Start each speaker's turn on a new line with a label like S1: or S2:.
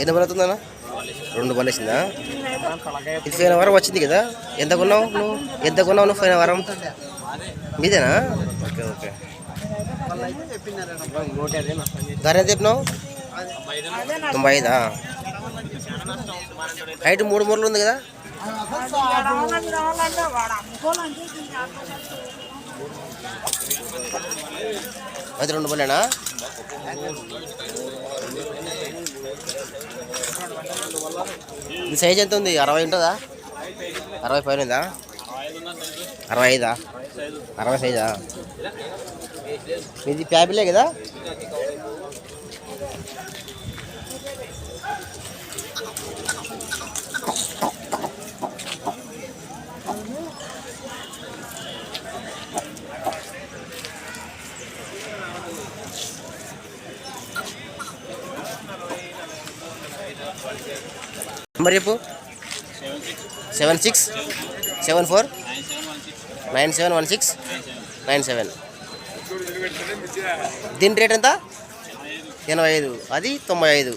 S1: ఎన్ని బలు అవుతుందన్నా రెండు బలు వేసిందా ఇది పోయిన వారం వచ్చింది కదా. ఎంత కొన్నావు నువ్వు? ఎంత కొన్నావు నువ్వు పోయిన వారం? మీదేనా? Okay okay. ధర ఎంత చెప్పినావు? తొంభై ఐదా? హైట్ మూడు మూరలు ఉంది కదా. అది రెండు బలేనా ఇది సైజ్ ఎంత ఉంది? అరవై ఉంటుందా? అరవై పైన ఉందా? అరవై ఐదా? అరవై సైజా? ఇది ప్యాబిలే కదా? నెంబర్ చెప్పు. Seven six seven four nine seven one six nine seven దీని రేట్ ఎంత? ఎనభై ఐదు. అది తొంభై ఐదు.